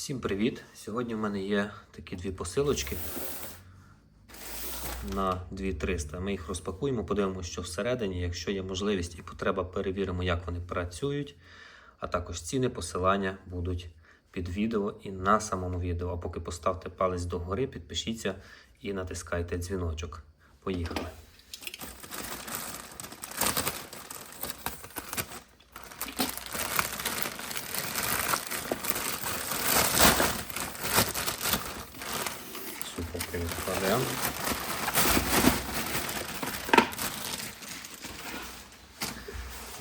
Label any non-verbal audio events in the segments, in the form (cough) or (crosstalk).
Всім привіт! Сьогодні в мене є такі дві посилочки на 2300. Ми їх розпакуємо, подивимося, що всередині. Якщо є можливість і потреба, перевіримо, як вони працюють. А також ціни посилання будуть під відео і на самому відео. А поки поставте палець догори, підпишіться і натискайте дзвіночок. Поїхали! Супер.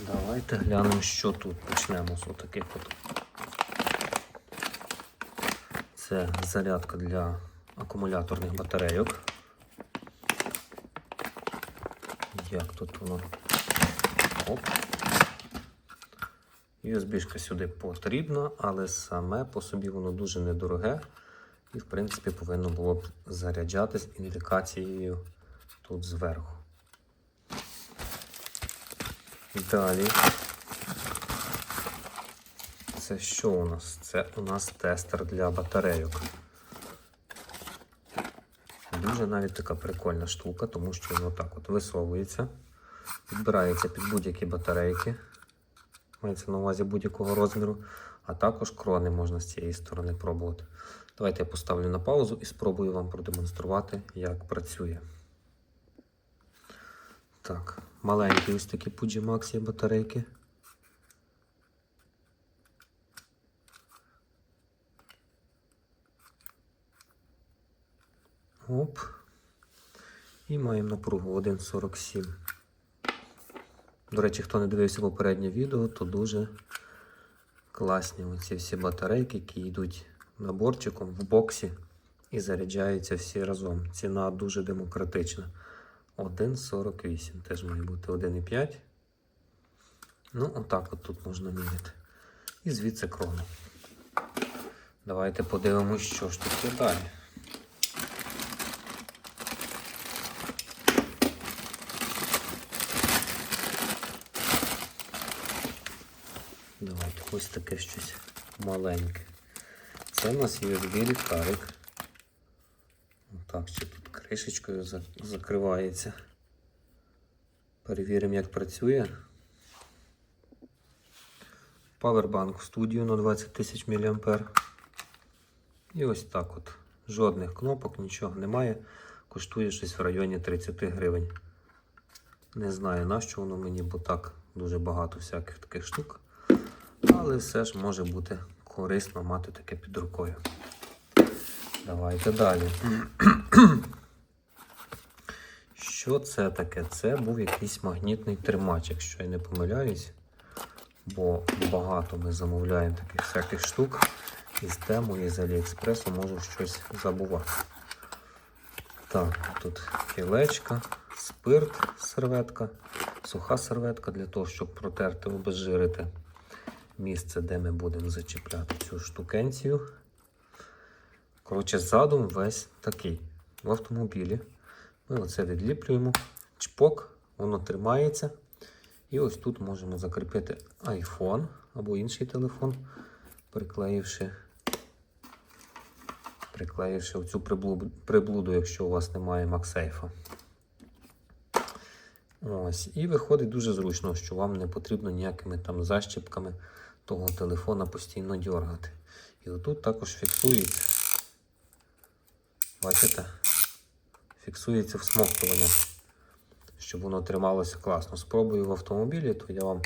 Давайте глянемо, що тут. Почнемо з отаких от. Це зарядка для акумуляторних батарейок. Як тут воно? Оп. USB-шка сюди потрібна, але саме по собі воно дуже недороге. І, в принципі, повинно було б заряджатись індикацією тут зверху. Далі. Це що у нас? Це у нас тестер для батарейок. Дуже навіть така прикольна штука, тому що він отак от висовується, підбирається під будь-які батарейки. Мається на увазі будь-якого розміру, а також крони можна з цієї сторони пробувати. Давайте я поставлю на паузу і спробую вам продемонструвати, як працює. Так, маленькі ось такі Fuji Max є батарейки. Оп. І маємо напругу 1,47. До речі, хто не дивився попереднє відео, то дуже класні оці всі батарейки, які йдуть наборчиком в боксі і заряджаються всі разом. Ціна дуже демократична. 1,48. Теж має бути 1,5. Ну, отак от тут можна міряти. І звідси крону. Давайте подивимось, що ж тут є далі. Давайте ось таке щось маленьке. Це у нас USB ліхтарик. Так, ще тут кришечкою закривається. Перевіримо, як працює. Powerbank в студію на 20 тисяч мА. І ось так от. Жодних кнопок, нічого немає. Коштує щось в районі 30 гривень. Не знаю на що воно мені, бо так дуже багато всяких таких штук. Але все ж може бути корисно мати таке під рукою. Давайте далі. (clears throat) Що це таке? Це був якийсь магнітний тримач, якщо я не помиляюсь. Бо багато ми замовляємо таких всяких штук. І з тему, і з Аліекспресу можу щось забувати. Так, тут кілечка, спирт, серветка, суха серветка для того, щоб протерти, обезжирити місце, де ми будемо зачіпляти цю штукенцію. Коротше, задум весь такий. В автомобілі ми оце відліплюємо, чпок, воно тримається. І ось тут можемо закріпити iPhone або інший телефон, приклеївши, приклеївши оцю приблуду, приблуду, якщо у вас немає MagSafe. Ось. І виходить дуже зручно, що вам не потрібно ніякими там защіпками того телефона постійно дергати. І отут також фіксується. Бачите? Фіксується всмоктування, щоб воно трималося класно. Спробую в автомобілі, то я вам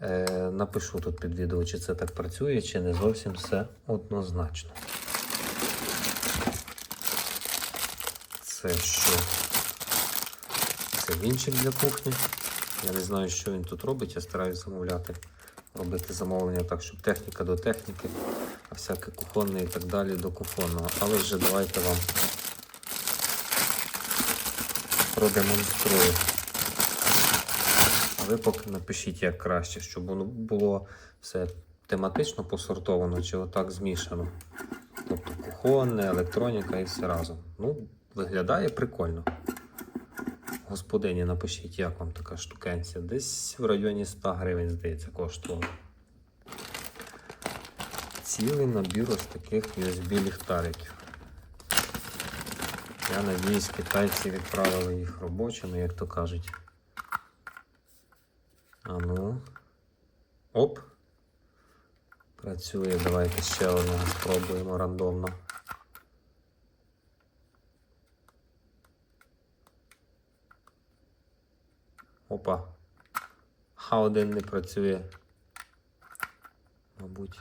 е, напишу тут під відео, чи це так працює, чи не зовсім все однозначно. Це що? Це вінчик для кухні. Я не знаю, що він тут робить, я стараюся замовляти, робити замовлення так, щоб техніка до техніки, а всяке кухонне і так далі до кухонного. Але вже давайте вам продемонструю. А ви поки напишіть, як краще, щоб воно було все тематично посортовано чи отак змішано. Тобто кухонне, електроніка і все разом. Ну, виглядає прикольно. Господині, напишіть, як вам така штукенція. Десь в районі 100 гривень, здається, коштувала. цілий набір ось таких USB ліхтариків. Я надіюсь, китайці відправили їх робочими, як то кажуть. А ну. Оп. Працює. Давайте ще одного спробуємо рандомно. Опа. А один не працює. Мабуть.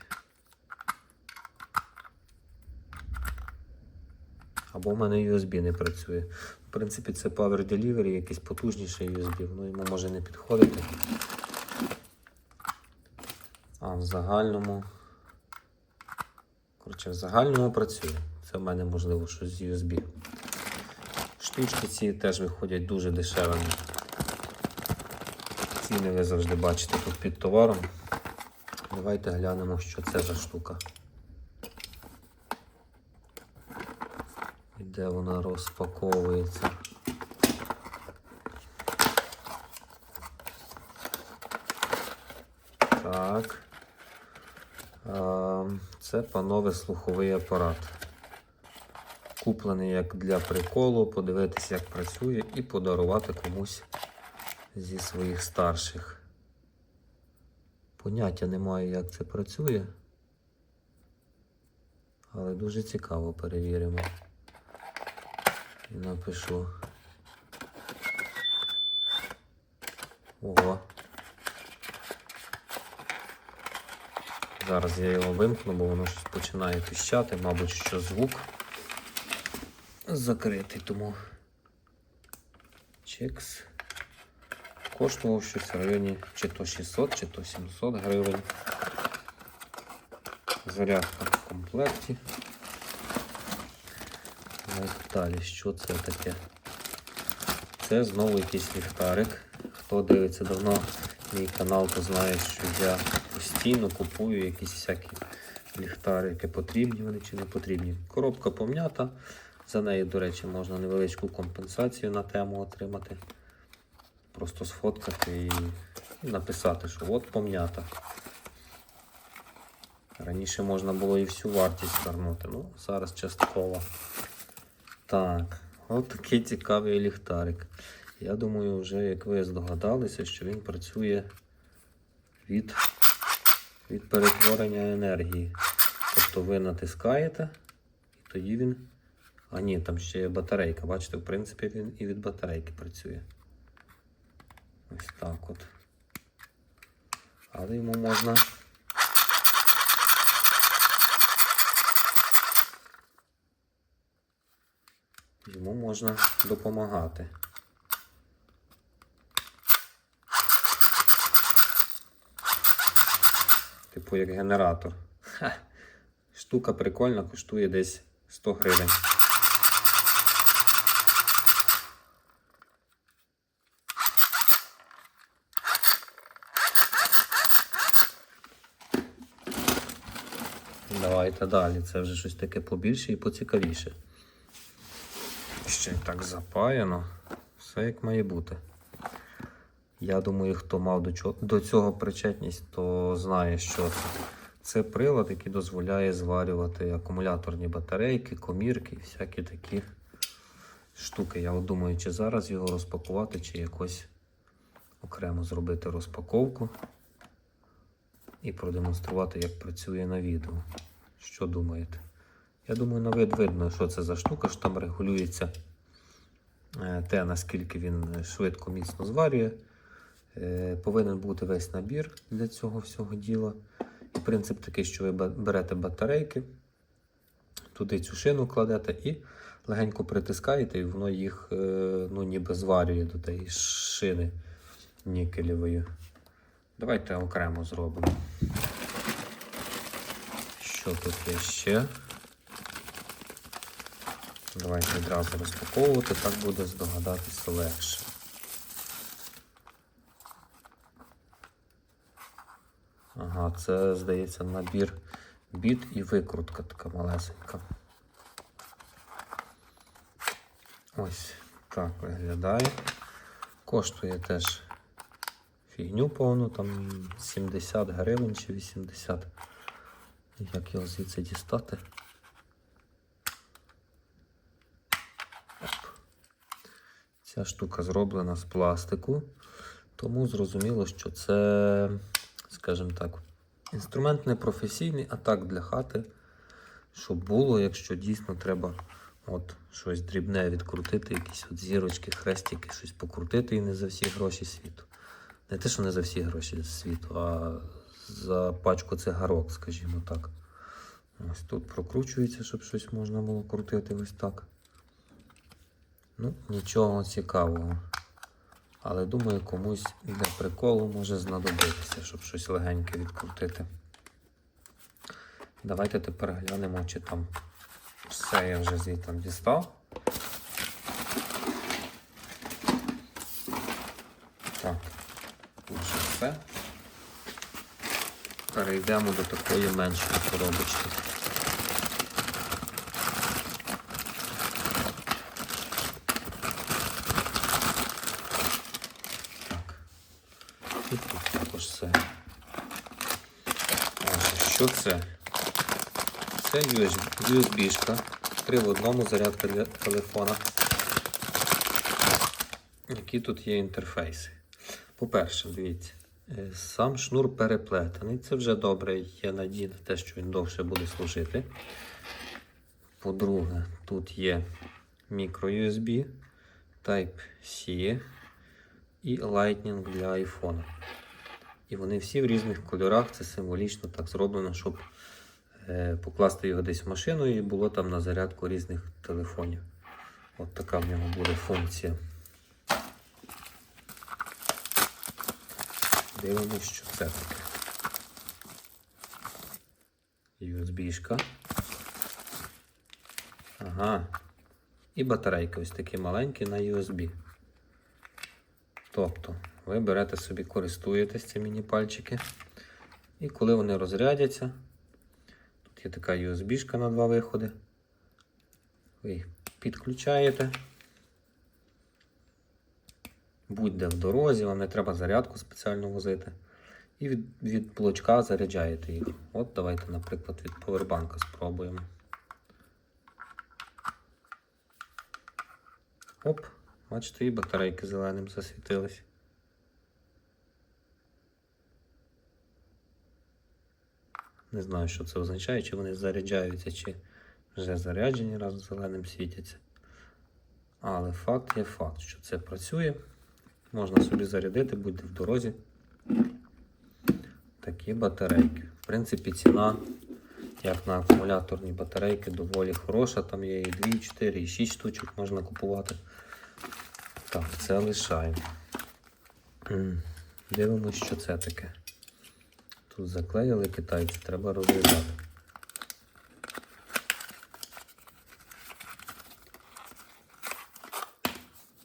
Або в мене USB не працює. В принципі, це Power Delivery, якийсь потужніший USB, воно йому може не підходити. А в загальному. Коротше, в загальному працює. Це в мене можливо щось з USB. Штучки ці теж виходять дуже дешевими. Ціни ви завжди бачите тут під товаром. Давайте глянемо, що це за штука. І де вона розпаковується. Так. Це панове слуховий апарат. Куплений як для приколу, подивитися, як працює, і подарувати комусь зі своїх старших. Поняття не маю, як це працює. Але дуже цікаво перевіримо. І напишу. Ого. Зараз я його вимкну, бо воно щось починає піщати, мабуть, що звук закритий, тому чекс. Коштував щось в районі чи то 600, чи то 700 гривень. Зарядка в комплекті. Далі, що це таке? Це знову якийсь ліхтарик. Хто дивиться давно мій канал, то знає, що я постійно купую якісь всякі ліхтарики. Потрібні вони чи не потрібні. Коробка пом'ята. За неї, до речі, можна невеличку компенсацію на тему отримати. Просто сфоткати і написати, що от пом'ята. Раніше можна було і всю вартість звернути, ну зараз частково. Так, от такий цікавий ліхтарик. Я думаю, вже як ви здогадалися, що він працює від, від перетворення енергії. Тобто ви натискаєте, і тоді він. А ні, там ще є батарейка. Бачите, в принципі, він і від батарейки працює. Ось так от. Але йому можна. Йому можна допомагати. Типу як генератор. Ха. Штука прикольна, коштує десь 100 гривень. Давайте далі. Це вже щось таке побільше і поцікавіше. Ще так запаяно. Все як має бути. Я думаю, хто мав до, цього причетність, то знає, що. Це прилад, який дозволяє зварювати акумуляторні батарейки, комірки і всякі такі штуки. Я от думаю, чи зараз його розпакувати, чи якось окремо зробити розпаковку і продемонструвати, як працює на відео. Що думаєте? Я думаю, на вид видно, що це за штука, що там регулюється е, те, наскільки він швидко міцно зварює. Е, Повинен бути весь набір для цього всього діла. І принцип такий, що ви берете батарейки, туди цю шину кладете і легенько притискаєте, і воно їх е, ну, ніби зварює до тієї шини нікелевої. Давайте окремо зробимо. Що тут є ще? Давайте одразу розпаковувати, так буде здогадатися легше. Ага, це, здається, набір біт і викрутка така малесенька. Ось так виглядає. Коштує теж фігню повну, там 70 гривень чи 80. Як його звідси дістати? Оп. Ця штука зроблена з пластику, тому зрозуміло, що це, скажімо так, інструмент не професійний, а так для хати, щоб було, якщо дійсно треба от щось дрібне відкрутити, якісь от зірочки, хрестики, щось покрутити і не за всі гроші світу. Не те, що не за всі гроші світу, а за пачку цигарок, скажімо так. Ось тут прокручується, щоб щось можна було крутити ось так. Ну, нічого цікавого. Але думаю, комусь для приколу може знадобитися, щоб щось легеньке відкрутити. Давайте тепер глянемо, чи там все я вже звідти дістав. Так, тут все. Перейдемо до такої меншої коробочки. Так. І тут також все. Що це? Це USB, USB-шка. Три в одному зарядка для телефона. Які тут є інтерфейси? По-перше, дивіться, сам шнур переплетений. Це вже добре, є надія на те, що він довше буде служити. По-друге, тут є micro-USB, Type-C і Lightning для iPhone. І вони всі в різних кольорах. Це символічно так зроблено, щоб е, покласти його десь в машину і було там на зарядку різних телефонів. От така в нього буде функція. Дивимось, що це таке. USB-шка. Ага. І батарейка ось такі маленькі на USB. Тобто, ви берете собі, користуєтесь ці міні-пальчики. І коли вони розрядяться, тут є така USB-шка на два виходи. Ви їх підключаєте. Будь-де в дорозі, вам не треба зарядку спеціально возити. І від, від блочка заряджаєте їх. От давайте, наприклад, від повербанка спробуємо. Оп, бачите, і батарейки зеленим засвітились. Не знаю, що це означає, чи вони заряджаються, чи вже заряджені раз зеленим світяться. Але факт є факт, що це працює. Можна собі зарядити, будь в дорозі. Такі батарейки. В принципі, ціна, як на акумуляторні батарейки, доволі хороша. Там є і 2, і 4, і 6 штучок можна купувати. Так, це лишаємо. Дивимось, що це таке. Тут заклеїли китайці, треба розрізати.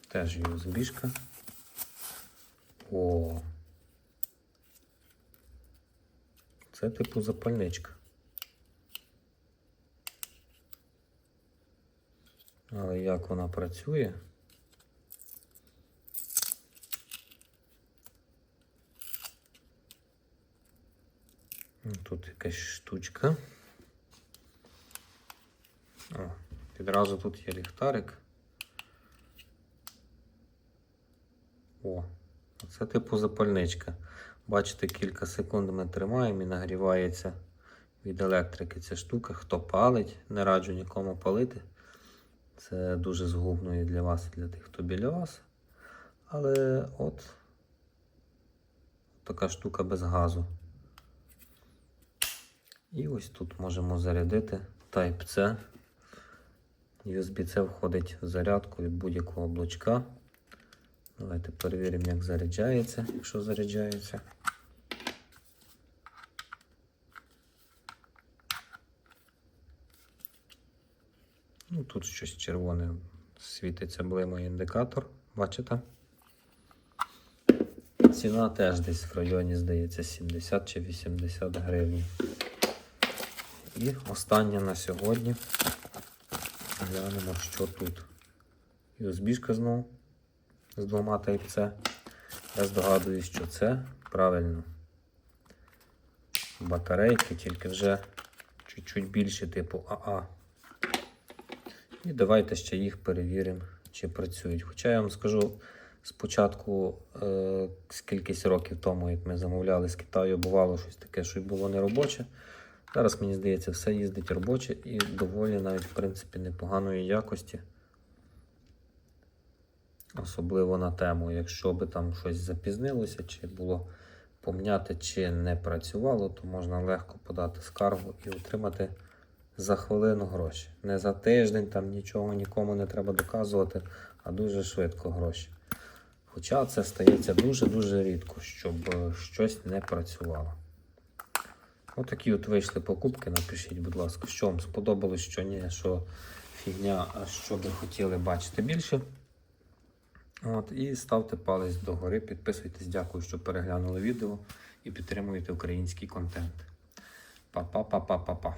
Теж USB-шка. О. Це типу запальничка. Але як вона працює? Ну, Тут якась штучка. О, відразу тут є ліхтарик. О, це типу запальничка. Бачите, кілька секунд ми тримаємо і нагрівається від електрики ця штука. Хто палить, не раджу нікому палити. Це дуже згубно і для вас, і для тих, хто біля вас. Але от така штука без газу. І ось тут можемо зарядити Type-C. USB-C входить в зарядку від будь-якого блочка. Давайте перевіримо, як заряджається, якщо заряджається. Ну, тут щось червоне світиться, блимає індикатор. Бачите? Ціна теж десь в районі, здається, 70 чи 80 гривень. І останнє на сьогодні. Глянемо, що тут. USB-шка знову з двома Type-C. Я здогадуюсь, що це правильно. Батарейки, тільки вже чуть-чуть більші, типу АА. І давайте ще їх перевіримо, чи працюють. Хоча я вам скажу, спочатку, е, скількись років тому, як ми замовляли з Китаю, бувало щось таке, що було неробоче. Зараз, мені здається, все їздить робоче і доволі навіть, в принципі, непоганої якості. Особливо на тему, якщо би там щось запізнилося, чи було помняти, чи не працювало, то можна легко подати скаргу і отримати за хвилину гроші. Не за тиждень, там нічого нікому не треба доказувати, а дуже швидко гроші. Хоча це стається дуже-дуже рідко, щоб е, щось не працювало. Отакі от вийшли покупки. Напишіть, будь ласка, що вам сподобалось, що ні, що фігня, що би хотіли бачити більше. От, і ставте палець догори, підписуйтесь, дякую, що переглянули відео і підтримуєте український контент. Па-па-па-па-па-па.